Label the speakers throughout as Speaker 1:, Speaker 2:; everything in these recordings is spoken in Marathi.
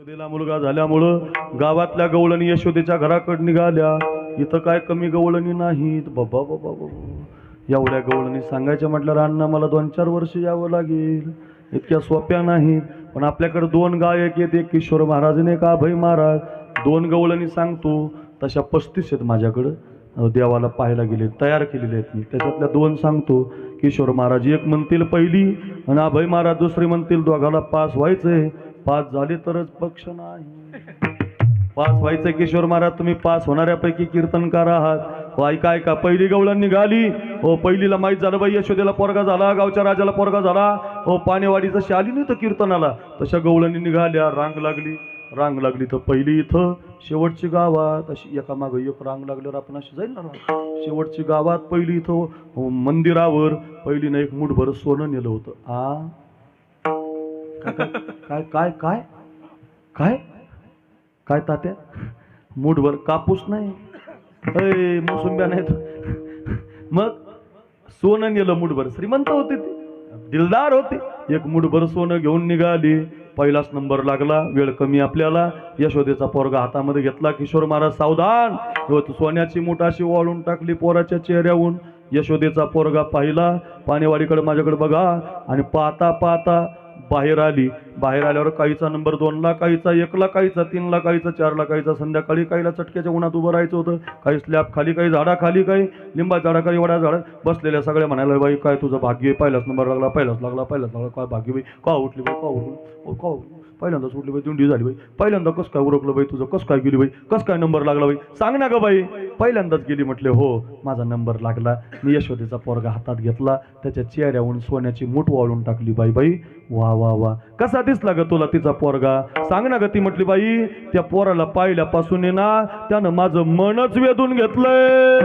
Speaker 1: यशोदेला मुलगा झाल्यामुळं गावातल्या गवळणी यशोदेच्या घराकडे निघाल्या. इथं काय कमी गवळणी नाहीत? बाबा बाबा बाबा. एवढ्या गवळणी सांगायच्या म्हटल्यावर अण्णा मला दोन चार वर्ष यावं लागेल. इतक्या सोप्या नाहीत. पण आपल्याकडे दोन गायक येत एक किशोर महाराज आणि एक अभय महाराज. दोन गवळणी सांगतो. तशा पस्तीस आहेत माझ्याकडं. देवाला पाहायला गेले तयार केलेले आहेत मी. त्याच्यातल्या दोन सांगतो. किशोर महाराज एक म्हणतील पहिली आणि अभय महाराज दुसरी म्हणतील दोघाला पास व्हायचंय. पास झाले तरच पक्ष नाही. पास व्हायचं किशोर महाराज तुम्ही पास होणाऱ्यापैकी कीर्तनकार आहात. हो ऐका ऐका पहिली गवळण निघाली. हो पहिलीला माहीत झालं बाई यशोदेला पोरगा झाला गावच्या राजाला पोरगा झाला. हो पाणेवाडी शाली आली नाही तर कीर्तनाला. तशा गवळणी निघाल्या रांग लागली. रांग लागली तर पहिली इथं शेवटची गावात. अशी एका मागं एक रांग लागल्यावर आपण अशी जाईल ना शेवटची गावात पहिली इथं हो, मंदिरावर पहिलीनं एक मुठभर सोनं नेलं होतं. आ? काय काय काय काय काय? तात्या? मूठभर कापूस नाही? अय मोसुंब्या नाहीत. मग? सोनं नेलं मुठभर. श्रीमंत होते ते. दिलदार होते. एक मुठभर सोनं घेऊन निघाली. पहिलाच नंबर लागला. वेळ कमी आपल्याला. यशोदेचा पोरगा हातामध्ये घेतला. किशोर महाराज सावधान. सोन्याची मोठाशी वाळून टाकली पोराच्या चेहऱ्याहून यशोदेचा पोरगा पाहिला. पाणेवाडीकडे माझ्याकडे बघा. आणि पाहता पाहता बाहेर आली. बाहेर आल्यावर काहीचा नंबर दोनला काहीचा एकला काहीचा तीनला काहीचा चारला काहीचा संध्याकाळी काहीला चटक्याच्या उन्हात उभं राहायचं होतं. काही स्लॅब खाली काही झाडाखाली काही लिंबा झाडाखाली वड्या झाडा. बसलेल्या सगळ्या म्हणायला बाई काय तुझं भाग्य आहे? पहिलाच नंबर लागला पहिलाच लागला पहिलाच लागला. काय भाग्य बाई? का उठली बाई? का उठली? का उठली? पहिल्यांदाच उठली बाई दिंडी झाली बाई. पहिल्यांदा कसं काय उरकलं बाई तुझं? कसं काय गेली बाई? कसं काय नंबर लागला बाई? सांग ना गं बाई. पहिल्यांदाच गेली म्हटले हो माझा नंबर लागला. मी यशोदेचा पोरगा हातात घेतला. त्याच्या चेहऱ्याहून सोन्याची मूठ वाळून टाकली बाई बाई. वा वा वा. कसा दिसला ग तुला तिचा पोरगा? सांग ना ग ती म्हटली बाई त्या पोराला पाहिल्यापासून ना त्यानं माझं मनच वेधून घेतलंय.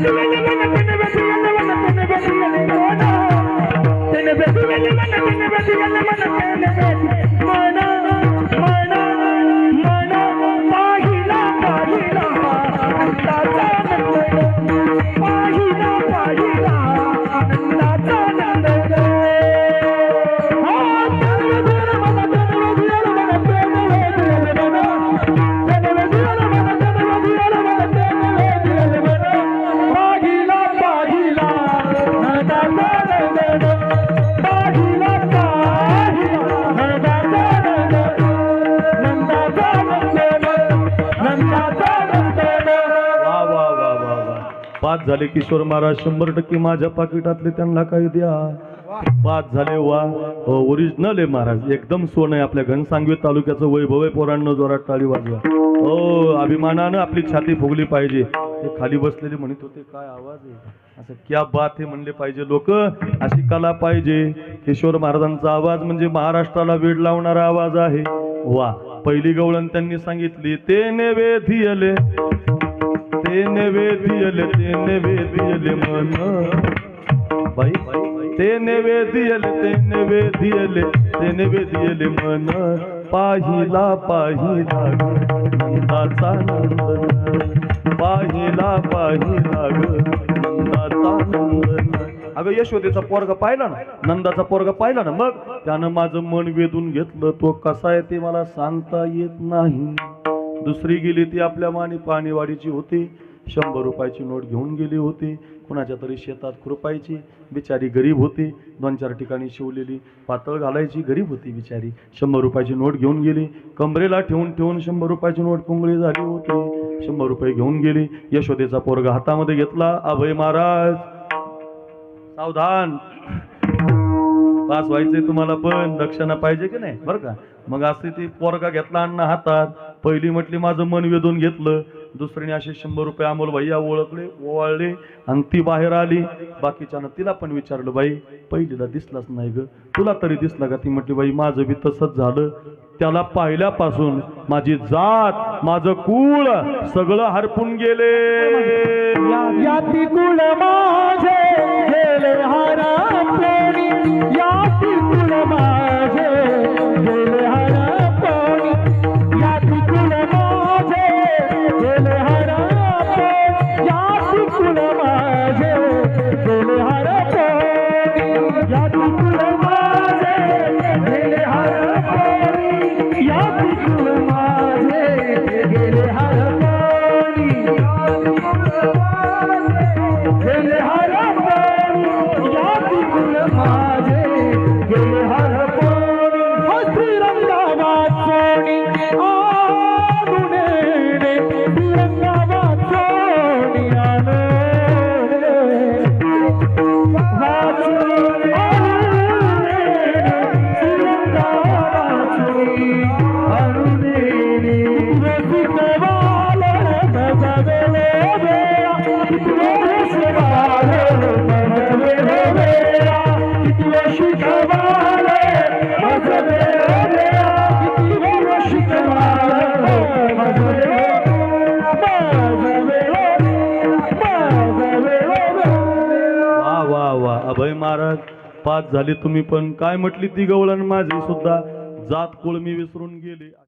Speaker 2: नंदन
Speaker 1: झाले किशोर महाराज शंभर टक्के माझ्या पाकिटातले त्यांना काही द्या. पाच झाले वा हो, ओरिजिनल आहे महाराज एकदम सोनं आहे आपल्या घनसांगवी तालुक्याचं वैभव आहे पोरांना जोरात टाळी वाजवा. हो अभिमानानं आपली छाती फुगली पाहिजे. ते खाली बसलेले म्हणत होते काय आवाज आहे? असं क्या बात हे म्हणले पाहिजे लोक. अशी कला पाहिजे. किशोर महाराजांचा आवाज म्हणजे महाराष्ट्राला वेड लावणारा आवाज आहे. वा पहिली गवळण त्यांनी सांगितली ते नेवेधियले ते नेवेदियले ते नेवेदियले मन। बाई ते नेवेदियले ते नेवेदियले ते नेवेदियले मन। पाहिला पाहिला नंदाचा नंदन। पाहिला पाहिला नंदाचा नंदन। अगं यशोदेचा पोरगा पाहिला ना? नंदाचा पोरगा पाहिला ना? मग त्यानं माझं मन वेधून घेतलं. तो कसा आहे ते मला सांगता येत नाही. दुसरी गेली ती आपल्या माने पाणीवाडीची होती. शंभर रुपयाची नोट घेऊन गेली होती. कुणाच्या तरी शेतात खुरपायची. बिचारी गरीब होती. दोन चार ठिकाणी शिवलेली पातळ घालायची. गरीब होती बिचारी. शंभर रुपयाची नोट घेऊन गेली. कमरेला ठेवून ठेवून शंभर रुपयाची नोट पुंगळी झाली होती. शंभर रुपये घेऊन गेली. यशोदेचा पोरगा हातामध्ये घेतला. अभय महाराज. सावधान. पास व्हायचे तुम्हाला पण. दक्षिणा पाहिजे की नाही? बरं का. मग असे ती पोरगा घेतला अण्णा हातात. पहिली म्हटली माझं मन वेधून घेतलं. दुसरीने असे शंभर रुपये अमोल भैया ओळखले ओवाळले आणि ती बाहेर आली. बाकीच्यानं तिला पण विचारलं बाई पहिलीला दिसलाच नाही ग. तुला तरी दिसला का? ती म्हटली बाई माझं बी तसंच झालं. त्याला पाहिल्यापासून माझी जात माझं कुळ सगळं हरपून गेले.
Speaker 2: याती कुल माझे गेले याती माझे
Speaker 1: अभय महाराज पाच झाले तुम्ही पण. काय म्हटली ती गवळण माझी सुद्धा? जात कुळ मी विसरून गेली.